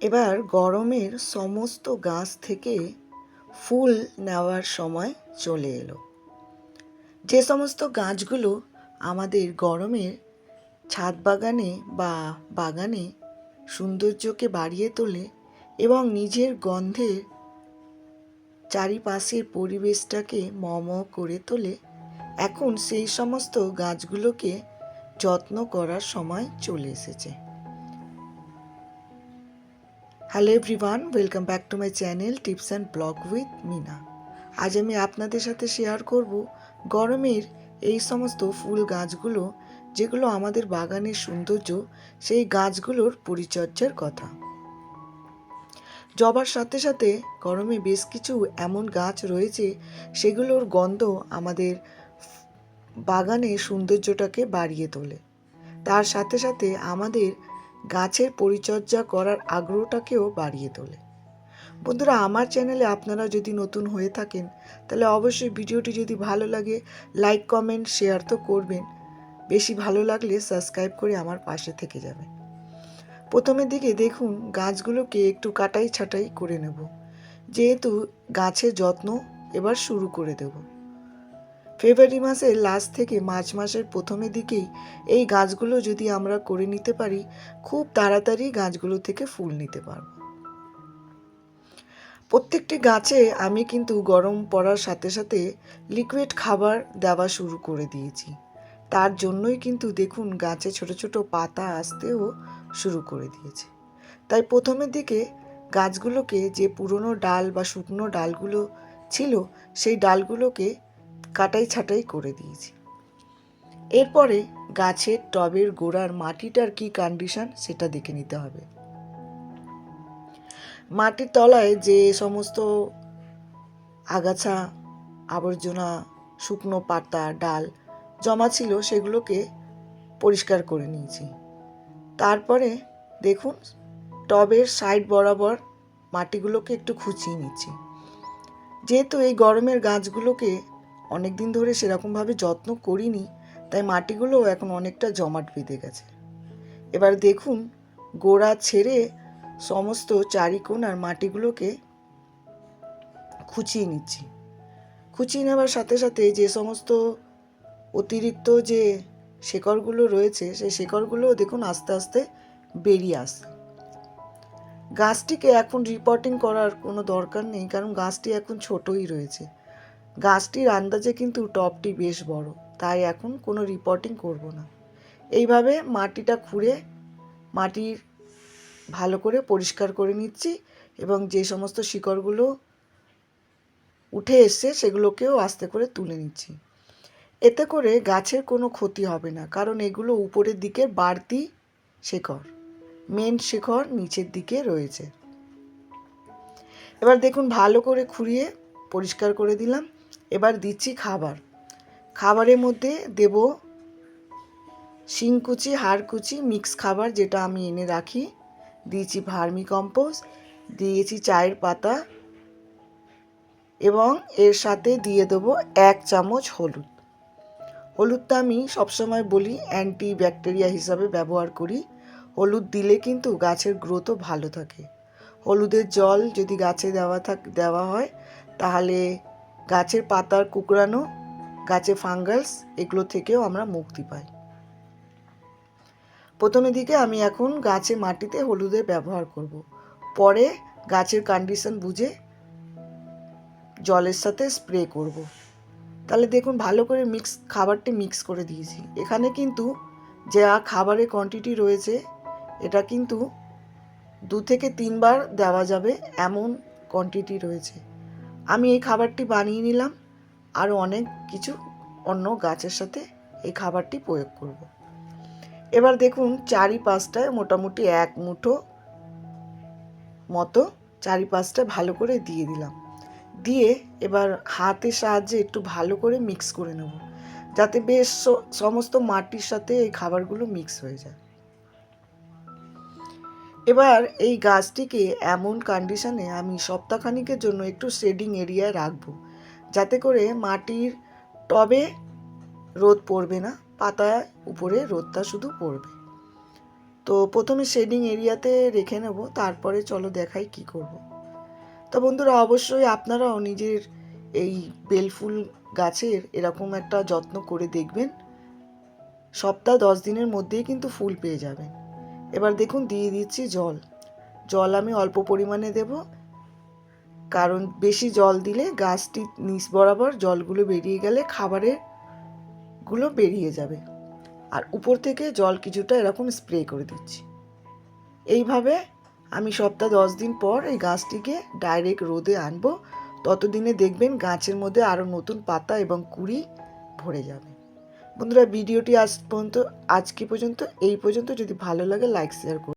এবার গরমের সমস্ত গাছ থেকে ফুল নেওয়ার সময় চলে এলো। যে সমস্ত গাছগুলো আমাদের গরমের ছাদ বাগানে বা বাগানে সৌন্দর্যকে বাড়িয়ে তোলে এবং নিজের গন্ধে চারিপাশের পরিবেশটাকে মম করে তোলে, এখন সেই সমস্ত গাছগুলোকে যত্ন করার সময় চলে এসেছে। Hello everyone welcome back to my channel tips and blog with Mina আজ আমি আপনাদের সাথে শেয়ার করব গরমের এই সমস্ত ফুল গাছগুলো, যেগুলো আমাদের বাগানের সৌন্দর্য, সেই গাছগুলোর পরিচর্যার কথা। জবার সাথে সাথে গরমে বেশ কিছু এমন গাছ রয়েছে, সেগুলোর গন্ধ আমাদের বাগানের সৌন্দর্যটাকে বাড়িয়ে তোলে। তার সাথে সাথে আমাদের গাছের পরিচর্যা করার আগ্রহটাকেও বাড়িয়ে তোলে। বন্ধুরা, আমার চ্যানেলে আপনারা যদি নতুন হয়ে থাকেন, তাহলে অবশ্যই ভিডিওটি যদি ভালো লাগে, লাইক, কমেন্ট, শেয়ার তো করবেন। বেশি ভালো লাগলে সাবস্ক্রাইব করে আমার পাশে থেকে যাবেন। প্রথমের দিকে দেখুন, গাছগুলোকে একটু কাটাই ছাটাই করে নেব। যেহেতু গাছের যত্ন এবার শুরু করে দেব। ফেব্রুয়ারি মাসের লাস্ট থেকে মার্চ মাসের প্রথমের দিকেই এই গাছগুলো যদি আমরা করে নিতে পারি, খুব তাড়াতাড়ি গাছগুলো থেকে ফুল নিতে পারব। প্রত্যেকটি গাছে আমি কিন্তু গরম পড়ার সাথে সাথে লিকুইড খাবার দেওয়া শুরু করে দিয়েছি। তার জন্যই কিন্তু দেখুন গাছে ছোট ছোট পাতা আসতেও শুরু করে দিয়েছে। তাই প্রথমের দিকে গাছগুলোকে যে পুরনো ডাল বা শুকনো ডালগুলো ছিল, সেই ডালগুলোকে কাটাই ছাটাই করে দিয়েছি। এরপরে গাছের টবের গোড়ার মাটিটার কি কন্ডিশন সেটা দেখে নিতে হবে। মাটির তলায় যে সমস্ত আগাছা, আবর্জনা, শুকনো পাতা, ডাল জমা ছিল সেগুলোকে পরিষ্কার করে নিয়েছি। তারপরে দেখুন, টবের সাইড বরাবর মাটিগুলোকে একটু খুঁচিয়ে নিচ্ছি। যেহেতু এই গরমের গাছগুলোকে অনেক দিন ধরে সেরকমভাবে যত্ন করিনি, তাই মাটিগুলো এখন অনেকটা জমাট বেঁধে গেছে। এবার দেখুন, গোড়া ছেড়ে সমস্ত চারিকোনার মাটিগুলোকে খুঁচিয়ে নিচ্ছি। খুঁচিয়ে নেওয়ার সাথে সাথে যে সমস্ত অতিরিক্ত যে শেকড়গুলো রয়েছে, সেই শেকড়গুলোও দেখুন আস্তে আস্তে বেরিয়ে আসছে। গাছটিকে এখন রিপোর্টিং করার কোনো দরকার নেই, কারণ গাছটি এখন ছোটই রয়েছে। গাছটির আন্দাজে কিন্তু টপটি বেশ বড়, তাই এখন কোনো রিপোর্টিং করব না। এইভাবে মাটিটা খুঁড়ে মাটির ভালো করে পরিষ্কার করে নিচ্ছি এবং যে সমস্ত শিকড়গুলো উঠে এসছে সেগুলোকেও আস্তে করে তুলে নিচ্ছি। এতে করে গাছের কোনো ক্ষতি হবে না, কারণ এগুলো উপরের দিকে বাড়তি শেকড় মেন শেকড় নিচের দিকে রয়েছে। এবার দেখুন ভালো করে খুঁড়িয়ে পরিষ্কার করে দিলাম। এবার দিচ্ছি খাবার। খাবারের মধ্যে দেব শিংকুচি, হাড়কুচি, মিক্স খাবার যেটা আমি এনে রাখি। দিয়েছি ভার্মি কম্পোস্ট, দিয়েছি চায়ের পাতা এবং এর সাথে দিয়ে দেবো এক চামচ হলুদ। হলুদটা আমি সবসময় বলি অ্যান্টি ব্যাকটেরিয়া হিসাবে ব্যবহার করি। হলুদ দিলে কিন্তু গাছের গ্রোথও ভালো থাকে। হলুদের জল যদি গাছে দেওয়া থাক, দেওয়া হয়, তাহলে গাছের পাতার কুকড়ানো, গাছে ফাঙ্গাস, এগুলো থেকেও আমরা মুক্তি পাই প্রথমে দিকে আমি এখন গাছে মাটিতে হলুদের ব্যবহার করব। পরে গাছের কন্ডিশন বুঝে জলের সাথে স্প্রে করব। তাহলে দেখুন ভালো করে মিক্স খাবারটি মিক্স করে দিয়েছি এখানে কিন্তু যা খাবারের কোয়ান্টিটি রয়েছে, এটা কিন্তু দু থেকে তিনবার দেওয়া যাবে এমন কোয়ান্টিটি রয়েছে আমি এই খাবারটি বানিয়ে নিলাম। আরও অনেক কিছু অন্য গাছের সাথে এই খাবারটি প্রয়োগ করব। এবার দেখুন চারিপাশটায় মোটামুটি এক মুঠো মতো চারিপাশটা ভালো করে দিয়ে দিলাম। দিয়ে এবার হাতের সাহায্যে একটু ভালো করে মিক্স করে নেব। যাতে বেশ সমস্ত মাটির সাথে এই খাবারগুলো মিক্স হয়ে যায়। এবার এই গাছটিকে এমন কন্ডিশনে আমি সপ্তাহখানিকের জন্য একটু শেডিং এরিয়ায় রাখব। যাতে করে মাটির টবে রোদ পড়বে না পাতায় উপরে রোদটা শুধু পড়বে। তো প্রথমে শেডিং এরিয়াতে রেখে নেব, তারপরে চলো দেখাই কি করব। তো বন্ধুরা, অবশ্যই আপনারাও নিজের এই বেলফুল গাছের এরকম একটা যত্ন করে দেখবেন। সপ্তাহ দশ দিনের মধ্যেই কিন্তু ফুল পেয়ে যাবেন। এবার দেখুন দিয়ে দিচ্ছি জল। জল আমি অল্প পরিমাণে দেব। কারণ বেশি জল দিলে গাছটি নিচ বরাবর জলগুলো বেরিয়ে গেলে খাবারেরগুলো বেরিয়ে যাবে। আর উপর থেকে জল কিছুটা এরকম স্প্রে করে দিচ্ছি। এইভাবে আমি সপ্তাহ দশ দিন পর এই গাছটিকে ডাইরেক্ট রোদে আনব। ততদিনে দেখবেন গাছের মধ্যে আরও নতুন পাতা এবং কুড়ি ভরে যাবে। বন্ধুরা ভিডিওটি আজ পর্যন্ত আজকে পর্যন্ত এই পর্যন্ত। যদি ভালো লাগে লাইক শেয়ার করুন